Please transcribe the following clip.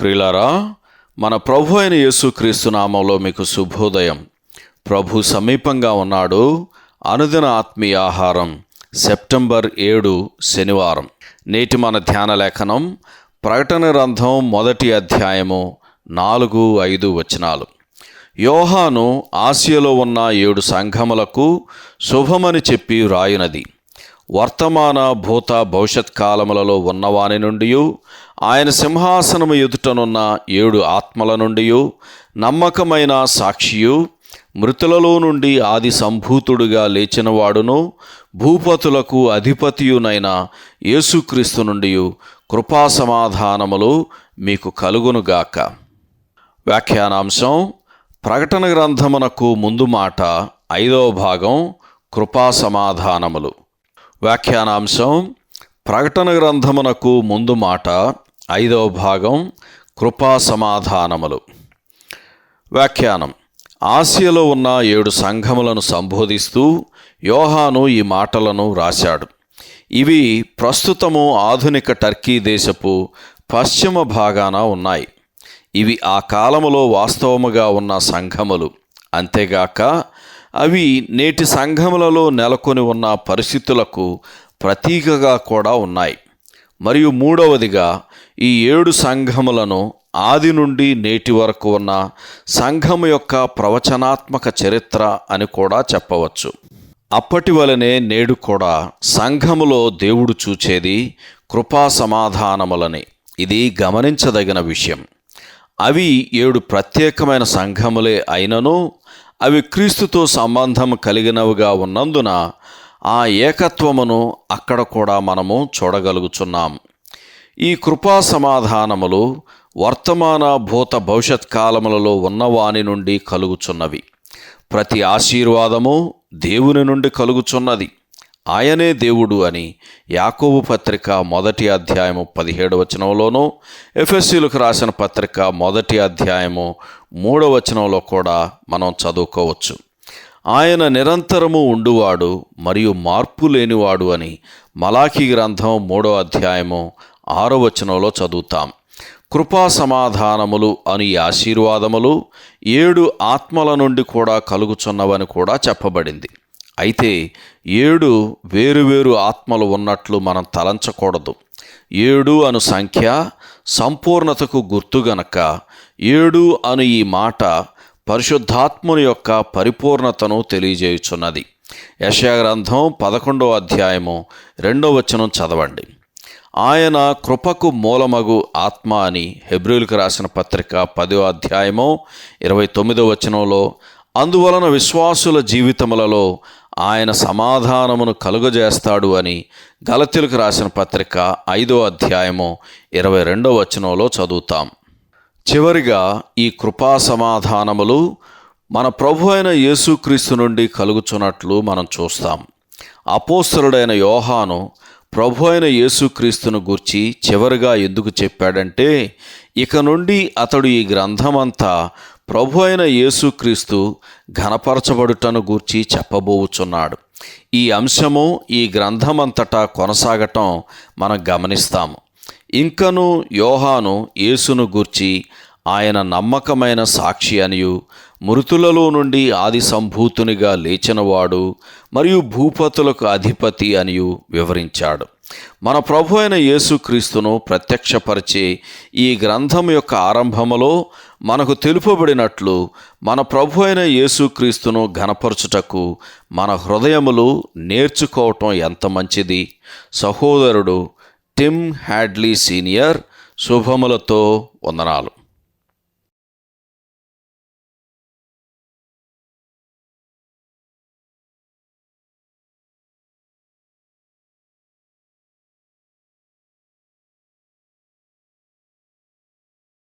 ప్రియులారా మన ప్రభు అయిన యేసుక్రీస్తు నామంలో మీకు శుభోదయం. ప్రభు సమీపంగా ఉన్నాడు. అనుదిన ఆత్మీయ ఆహారం సెప్టెంబర్ ఏడు శనివారం. నేటి మన ధ్యాన లేఖనం ప్రకటన గ్రంథం మొదటి అధ్యాయము నాలుగు ఐదు వచనాలు. యోహాను ఆసియలో ఉన్న ఏడు సంఘములకు శుభమని చెప్పి వ్రాయునది. వర్తమాన భూత భవిష్యత్ కాలములలో ఉన్నవాని నుండి ఆయన సింహాసనము ఎదుటనున్న ఏడు ఆత్మల నుండి నమ్మకమైన సాక్షియు మృతులలో నుండి ఆది సంభూతుడుగా లేచినవాడును భూపతులకు అధిపతియునైన యేసుక్రీస్తు నుండి కృపా సమాధానములు మీకు కలుగునుగాక. వ్యాఖ్యానాంశం ప్రకటన గ్రంథమునకు ముందు మాట ఐదవ భాగం కృపా సమాధానములు. వ్యాఖ్యానాంశం ప్రకటన గ్రంథమునకు ముందు మాట ఐదవ భాగం కృపా సమాధానములు. వ్యాఖ్యానం. ఆసియలో ఉన్న ఏడు సంఘములను సంబోధిస్తూ యోహాను ఈ మాటలను రాశాడు. ఇవి ప్రస్తుతము ఆధునిక టర్కీ దేశపు పశ్చిమ భాగాన ఉన్నాయి. ఇవి ఆ కాలములో వాస్తవముగా ఉన్న సంఘములు. అంతేగాక అవి నేటి సంఘములలో నెలకొని ఉన్న పరిస్థితులకు ప్రతీకగా కూడా ఉన్నాయి. మరియు మూడవదిగా ఈ ఏడు సంఘములను ఆది నుండి నేటి వరకు ఉన్న సంఘం యొక్క ప్రవచనాత్మక చరిత్ర అని కూడా చెప్పవచ్చు. అప్పటి వలనే నేడు కూడా సంఘములో దేవుడు చూచేది కృపా సమాధానములని. ఇది గమనించదగిన విషయం. అవి ఏడు ప్రత్యేకమైన సంఘములే అయినను అవి క్రీస్తుతో సంబంధం కలిగినవిగా ఉన్నందున ఆ ఏకత్వమును అక్కడ కూడా మనము చూడగలుగుచున్నాం. ఈ కృపా సమాధానములు వర్తమాన భూత భవిష్యత్ కాలములలో ఉన్నవాని నుండి కలుగుచున్నవి. ప్రతి ఆశీర్వాదము దేవుని నుండి కలుగుచున్నది. ఆయనే దేవుడు అని యాకోబు పత్రిక మొదటి అధ్యాయము పదిహేడు వచనంలోనూ ఎఫ్ఎస్సీలకు రాసిన పత్రిక మొదటి అధ్యాయము మూడవ వచనంలో కూడా మనం చదువుకోవచ్చు. ఆయన నిరంతరము ఉండువాడు మరియు మార్పు లేనివాడు అని మలాఖీ గ్రంథం మూడో అధ్యాయము ఆరో వచనంలో చదువుతాం. కృపా సమాధానములు అని ఈ ఆశీర్వాదములు ఏడు ఆత్మల నుండి కూడా కలుగుచున్నవని కూడా చెప్పబడింది. అయితే ఏడు వేరువేరు ఆత్మలు ఉన్నట్లు మనం తలంచకూడదు. ఏడు అను సంఖ్య సంపూర్ణతకు గుర్తు గనక ఏడు అను ఈ మాట పరిశుద్ధాత్ముని యొక్క పరిపూర్ణతను తెలియజేయుచున్నది. యశాగ్రంథం పదకొండో అధ్యాయము రెండవ వచనం చదవండి. ఆయన కృపకు మూలమగు ఆత్మ అని హెబ్రిల్కి రాసిన పత్రిక పదో అధ్యాయము ఇరవై తొమ్మిదో వచనంలో అందువలన విశ్వాసుల జీవితములలో ఆయన సమాధానమును కలుగజేస్తాడు అని గలతీలకు రాసిన పత్రిక ఐదో అధ్యాయము ఇరవై రెండో వచనంలో చదువుతాం. చివరిగా ఈ కృపా సమాధానములు మన ప్రభు అయిన యేసుక్రీస్తు నుండి కలుగుచున్నట్లు మనం చూస్తాం. అపోస్తలుడైన యోహాను ప్రభు అయిన యేసుక్రీస్తును గూర్చి చివరిగా ఎందుకు చెప్పాడంటే ఇక నుండి అతడు ఈ గ్రంథమంతా ప్రభు అయిన యేసుక్రీస్తు ఘనపరచబడుటను గూర్చి చెప్పబోవుచున్నాడు. ఈ అంశము ఈ గ్రంథమంతటా కొనసాగటం మనం గమనిస్తాము. ఇంకను యోహాను యేసును గూర్చి ఆయన నమ్మకమైన సాక్షి అనియు మృతులలో నుండి ఆది సంభూతునిగా లేచినవాడు మరియు భూపతులకు అధిపతి అనియు వివరించాడు. మన ప్రభు అయిన యేసుక్రీస్తును ప్రత్యక్షపరిచే ఈ గ్రంథం యొక్క ఆరంభములో మనకు తెలుపబడినట్లు మన ప్రభు అయిన యేసుక్రీస్తును ఘనపరచుటకు మన హృదయములు నేర్చుకోవటం ఎంత మంచిది. సహోదరుడు టిమ్ హ్యాడ్లీ సీనియర్ శుభములతో వందనాలు.